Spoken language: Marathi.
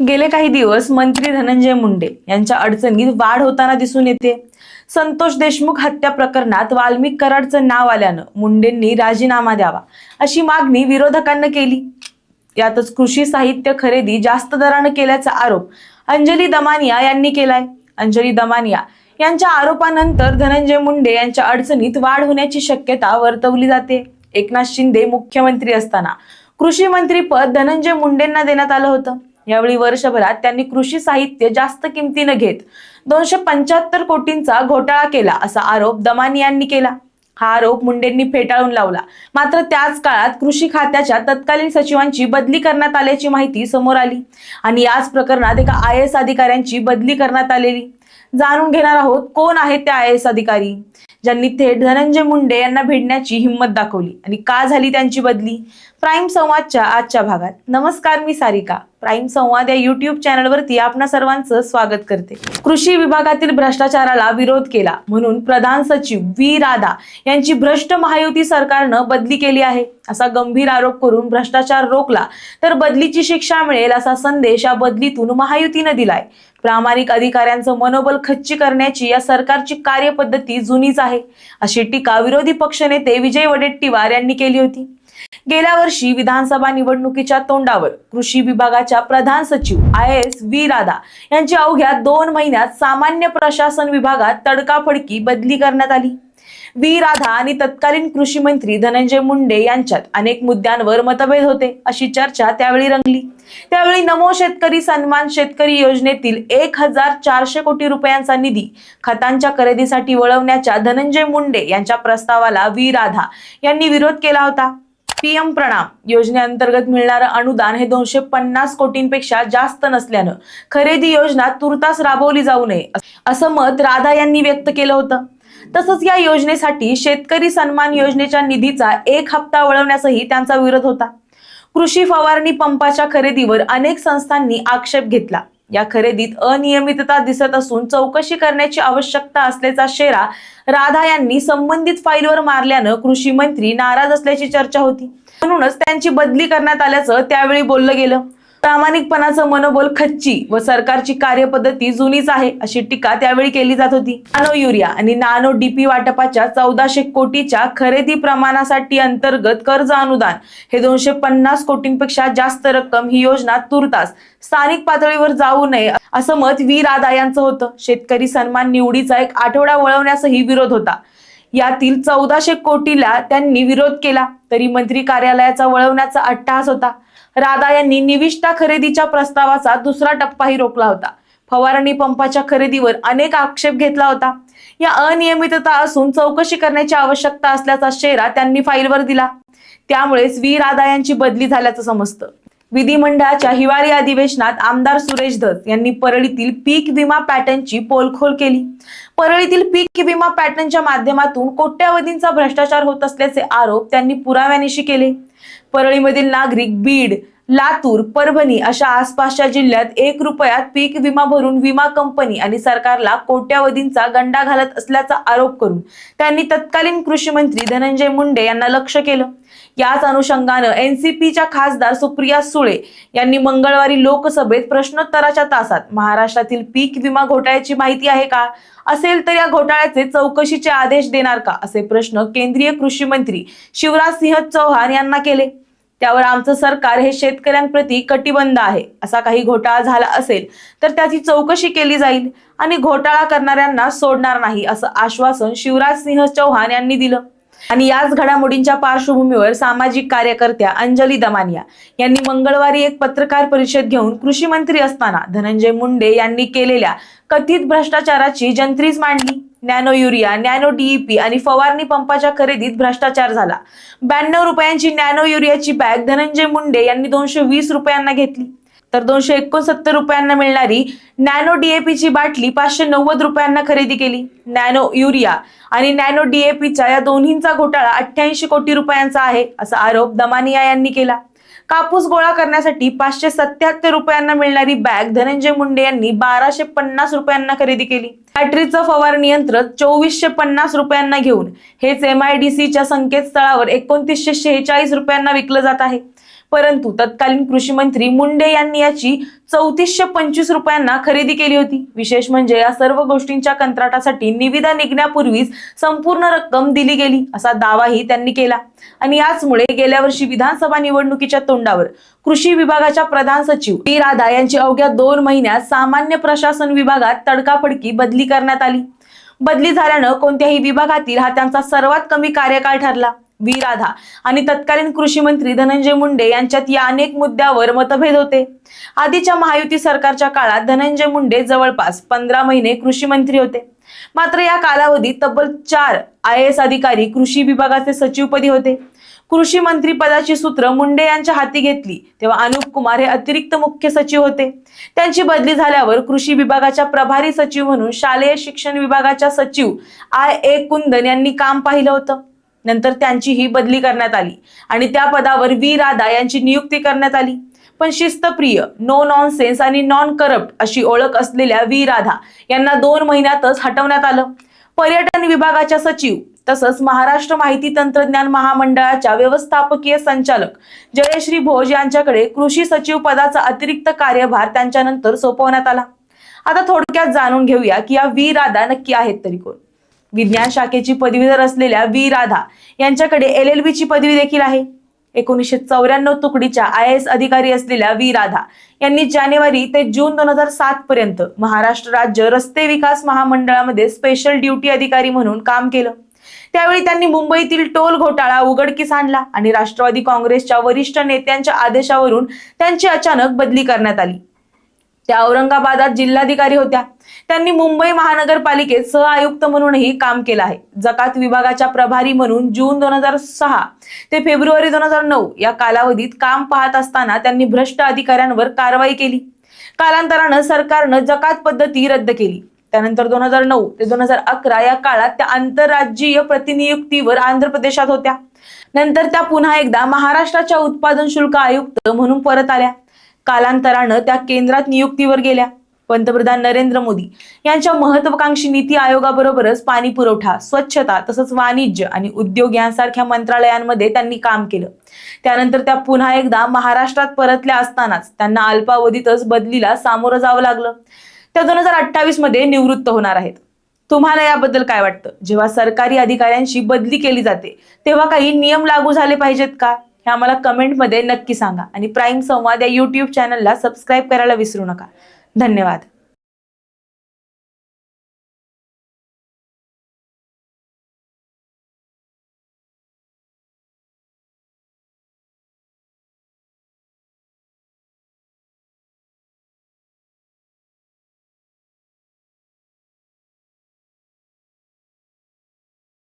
गेले काही दिवस मंत्री धनंजय मुंडे यांच्या अडचणीत वाढ होताना दिसून येते. संतोष देशमुख हत्या प्रकरणात वाल्मिक कराडचं नाव आल्यानं मुंडेंनी राजीनामा द्यावा अशी मागणी विरोधकांना केली. यातच कृषी साहित्य खरेदी जास्त दरानं केल्याचा आरोप अंजली दमानिया यांनी केलाय. अंजली दमानिया यांच्या आरोपानंतर धनंजय मुंडे यांच्या अडचणीत वाढ होण्याची शक्यता वर्तवली जाते. एकनाथ शिंदे मुख्यमंत्री असताना कृषी मंत्री पद धनंजय मुंडेंना देण्यात आलं होतं. यावेळी वर्षभरात त्यांनी कृषी साहित्य जास्त किमतीनं घेत दोनशे पंच्याहत्तर कोटींचा घोटाळा केला असा आरोप दमानी यांनी केला. हा आरोप मुंडेंनी फेटाळून लावला. मात्र त्याच काळात कृषी खात्याच्या तत्कालीन सचिवांची बदली करण्यात आल्याची माहिती समोर आली आणि याच प्रकरणात एका आय एस अधिकाऱ्यांची बदली करण्यात आलेली. जाणून घेणार आहोत कोण आहेत त्या आय एस अधिकारी? ज्यांनी थेट धनंजय मुंडे यांना भिडण्याची हिंमत दाखवली आणि का झाली त्यांची बदली? प्राईम संवादच्या आजच्या भागात. नमस्कार मी सारिका. प्राईम संवाद या युट्यूब चॅनलवरती आपणा सर्वांचं स्वागत करते. कृषी विभागातील भ्रष्टाचाराला विरोध केला म्हणून प्रधान सचिव व्ही राधा यांची भ्रष्ट महायुती सरकारनं बदली केली आहे. असा गंभीर आरोप करून भ्रष्टाचार रोखला तर बदलीची शिक्षा मिळेल असा संदेश या बदलीतून महायुतीनं दिलाय. प्रामाणिक अधिकाऱ्यांचं मनोबल खच्ची करण्याची या सरकारची कार्यपद्धती जुनीच आहे. अशी टीका विरोधी पक्षनेते विजय वडेट्टीवार यांनी केली होती. गेल्या वर्षी विधानसभा निवडणुकीच्या तोंडावर कृषी विभागाच्या प्रधान सचिव आय एस व्ही राधा यांची अवघ्या दोन महिन्यात सामान्य प्रशासन विभागात तडकाफडकी बदली करण्यात आली. व्ही राधा आणि तत्कालीन कृषी मंत्री धनंजय मुंडे यांच्यात अनेक मुद्द्यांवर मतभेद होते अशी चर्चा त्यावेळी रंगली. त्यावेळी नमो शेतकरी सन्मान शेतकरी योजनेतील एक हजार चारशे कोटी रुपयांचा निधी खतांच्या खरेदीसाठी वळवण्याच्या धनंजय मुंडे यांच्या प्रस्तावाला व्ही राधा यांनी विरोध केला होता. पीएम प्रणाम. योजनेअंतर्गत मिळणारं अनुदान हे दोनशे पन्नास कोटींपेक्षा जास्त नसल्यानं खरेदी योजना तुर्तास राबवली जाऊ नये असं मत राधा यांनी व्यक्त केलं होतं. तसंच या योजनेसाठी शेतकरी सन्मान योजनेच्या निधीचा एक हप्ता वळवण्यासही त्यांचा विरोध होता. कृषी फवारणी पंपाच्या खरेदीवर अनेक संस्थांनी आक्षेप घेतला. या खरेदीत अनियमितता दिसत असून चौकशी करण्याची आवश्यकता असल्याचा शेरा राधा यांनी संबंधित फाईलवर मारल्यानं कृषी मंत्री नाराज असल्याची चर्चा होती. म्हणूनच त्यांची बदली करण्यात आल्याचं त्यावेळी बोललं गेलं. प्रामाणिकपणाचं मनोबल खच्ची व सरकारची कार्यपद्धती जुनीच आहे अशी टीका त्यावेळी केली जात होती. नानो युरिया आणि नानो डीपी वाटपाच्या चौदाशे कोटीच्या खरेदी प्रमाणासाठी अंतर्गत कर्ज अनुदान हे दोनशे पन्नास कोटींपेक्षा जास्त रक्कम ही योजना तुर्तास स्थानिक पातळीवर जाऊ नये असं मत वी. राधा यांचं होतं. शेतकरी सन्मान निवडीचा एक आठवडा वळवण्यासही विरोध होता. यातील चौदाशे कोटीला त्यांनी विरोध केला तरी मंत्री कार्यालयाचा वळवण्याचा अट्टहास होता. राधा यांनी निविष्ठा खरेदीच्या प्रस्तावाचा दुसरा टप्पाही रोखला होता. फवारणी पंपाच्या खरेदीवर अनेक आक्षेप घेतला होता. या अनियमितता असून चौकशी करण्याची आवश्यकता असल्याचा शेरा त्यांनी फाईलवर दिला. त्यामुळेच व्ही. राधा यांची बदली झाल्याचं समजतं. विधिमंडळाच्या हिवाळी अधिवेशनात आमदार सुरेश धस यांनी परळीतील पीक विमा पॅटर्नची पोलखोल केली. परळीतील पीक विमा पॅटर्नच्या माध्यमातून कोट्यावधींचा भ्रष्टाचार होत असल्याचे आरोप त्यांनी पुराव्यानिशी केले. परळीमधील नागरिक बीड लातूर परभणी अशा आसपासच्या जिल्ह्यात एक रुपयात पीक विमा भरून विमा कंपनी आणि सरकारला कोट्यावधींचा गंडा घालत असल्याचा आरोप करून त्यांनी तत्कालीन कृषी मंत्री धनंजय मुंडे यांना लक्ष केलं. याच अनुषंगानं एनसीपीच्या खासदार सुप्रिया सुळे यांनी मंगळवारी लोकसभेत प्रश्नोत्तराच्या तासात महाराष्ट्रातील पीक विमा घोटाळ्याची माहिती आहे का? असेल तर या घोटाळ्याचे चौकशीचे आदेश देणार का? असे प्रश्न केंद्रीय कृषी मंत्री शिवराज सिंह चौहान यांना केले. त्यावर आमचं सरकार हे शेतकऱ्यांप्रती कटिबंध आहे. असा काही घोटाळा झाला असेल तर त्याची चौकशी केली जाईल आणि घोटाळा करणाऱ्यांना सोडणार नाही असं आश्वासन शिवराज सिंह चौहान यांनी दिलं. आणि याच घडामोडींच्या पार्श्वभूमीवर सामाजिक कार्यकर्त्या अंजली दमानिया यांनी मंगळवारी एक पत्रकार परिषद घेऊन कृषी मंत्री असताना धनंजय मुंडे यांनी केलेल्या कथित भ्रष्टाचाराची जंत्रीच मांडली. नॅनो युरिया नॅनो डीईपी आणि फवारणी पंपाच्या खरेदीत भ्रष्टाचार झाला. ब्याण्णव रुपयांची नॅनो युरियाची बॅग धनंजय मुंडे यांनी दोनशे वीस रुपयांना घेतली. तर दोनशे एकोणसत्तर रुपयांना मिळणारी नॅनो डीएपीची बाटली पाचशे नव्वद रुपयांना खरेदी केली. नॅनो युरिया आणि नॅनो डीएपीच्या या दोन्हींचा घोटाळा अठ्ठ्याऐंशी कोटी रुपयांचा आहे असा आरोप दमानिया यांनी केला. कापूस गोळा करण्यासाठी पाचशे सत्याहत्तर रुपयांना मिळणारी बॅग धनंजय मुंडे यांनी बाराशे पन्नास रुपयांना खरेदी केली. बॅटरीचं फवारणी यंत्र चोवीसशे पन्नास रुपयांना घेऊन हेच एम आय डी सीच्या संकेतस्थळावर एकोणतीसशे शेहेचाळीस रुपयांना विकलं जात आहे. परंतु तत्कालीन कृषी मंत्री मुंडे यांनी याची चौतीसशे पंचवीस रुपयांना खरेदी केली होती. विशेष म्हणजे या सर्व गोष्टींच्या कंत्राटासाठी निविदा निघण्यापूर्वीच संपूर्ण रक्कम दिली गेली असा दावाही त्यांनी केला. आणि याचमुळे गेल्या वर्षी विधानसभा निवडणुकीच्या तोंडावर कृषी विभागाच्या प्रधान सचिव टी. राधा यांची अवघ्या दोन महिन्यात सामान्य प्रशासन विभागात तडकाफडकी बदली करण्यात आली. बदली झाल्यानं कोणत्याही विभागातील हा त्यांचा सर्वात कमी कार्यकाळ ठरला. व्ही राधा आणि तत्कालीन कृषी मंत्री धनंजय मुंडे यांच्यात या अनेक मुद्द्यावर मतभेद होते. आधीच्या महायुती सरकारच्या काळात धनंजय मुंडे जवळपास पंधरा महिने कृषी मंत्री होते. मात्र या कालावधीत तब्बल चार आय एस अधिकारी कृषी विभागाचे सचिवपदी होते. कृषी मंत्री पदाची सूत्र मुंडे यांच्या हाती घेतली तेव्हा अनुप कुमार हे अतिरिक्त मुख्य सचिव होते. त्यांची बदली झाल्यावर कृषी विभागाच्या प्रभारी सचिव म्हणून शालेय शिक्षण विभागाच्या सचिव आय ए कुंदन यांनी काम पाहिलं होतं. नंतर त्यांची ही बदली करण्यात आली. आणि त्या पदावर व्ही. राधा यांची नियुक्ती करण्यात आली. पण शिस्तप्रिय नो नॉन सेन्स आणि नॉन करप्ट अशी ओळख असलेल्या व्ही. राधा यांना दोन महिन्यातच हटवण्यात आलं. पर्यटन विभागाच्या सचिव तसंच महाराष्ट्र माहिती तंत्रज्ञान महामंडळाच्या व्यवस्थापकीय संचालक जयश्री भोज यांच्याकडे कृषी सचिव पदाचा अतिरिक्त कार्यभार त्यांच्यानंतर सोपवण्यात आला. आता थोडक्यात जाणून घेऊया की या व्ही. राधा नक्की आहेत तरी कोण. विज्ञान शाखेची पदवीधर असलेल्या वी राधा यांच्याकडे एल एल बीची पदवी देखील आहे. एकोणीसशे चौऱ्याण्णव तुकडीच्या आय एस अधिकारी असलेल्या वी राधा यांनी जानेवारी ते जून दोन हजार सात पर्यंत महाराष्ट्र राज्य रस्ते विकास महामंडळामध्ये स्पेशल ड्युटी अधिकारी म्हणून काम केलं. त्यावेळी त्यांनी मुंबईतील टोल घोटाळा उघडकीस आणला आणि राष्ट्रवादी काँग्रेसच्या वरिष्ठ नेत्यांच्या आदेशावरून त्यांची अचानक बदली करण्यात आली. त्या औरंगाबादात जिल्हाधिकारी होत्या. त्यांनी मुंबई महानगरपालिकेत सह आयुक्त म्हणूनही काम केलं आहे. जकात विभागाच्या प्रभारी म्हणून जून दोन हजार सहा ते फेब्रुवारी दोन हजार नऊ या कालावधीत काम पाहत असताना त्यांनी भ्रष्ट अधिकाऱ्यांवर कारवाई केली. कालांतरानं सरकारनं जकात पद्धती रद्द केली. त्यानंतर दोन हजार नऊ ते दोन हजार अकरा या काळात त्या आंतरराज्यीय प्रतिनियुक्तीवर आंध्र प्रदेशात होत्या. नंतर त्या पुन्हा एकदा महाराष्ट्राच्या उत्पादन शुल्क आयुक्त म्हणून परत आल्या. कालांतरानं त्या केंद्रात नियुक्तीवर गेल्या. पंतप्रधान नरेंद्र मोदी यांच्या महत्वाकांक्षी नीती आयोगाबरोबरच पाणी पुरवठा स्वच्छता तसंच वाणिज्य आणि उद्योग यांसारख्या मंत्रालयांमध्ये त्यांनी काम केलं. त्यानंतर त्या पुन्हा एकदा महाराष्ट्रात परतल्या असतानाच त्यांना अल्पावधीतच बदलीला सामोरं जावं लागलं. त्या दोन हजार अठ्ठावीसमध्ये निवृत्त होणार आहेत. तुम्हाला याबद्दल काय वाटतं? जेव्हा सरकारी अधिकाऱ्यांची बदली केली जाते तेव्हा काही नियम लागू झाले पाहिजेत का? हे आम्हाला कमेंटमध्ये नक्की सांगा. आणि प्राईम संवाद या यूट्यूब चॅनलला सबस्क्राईब करायला विसरू नका. धन्यवाद.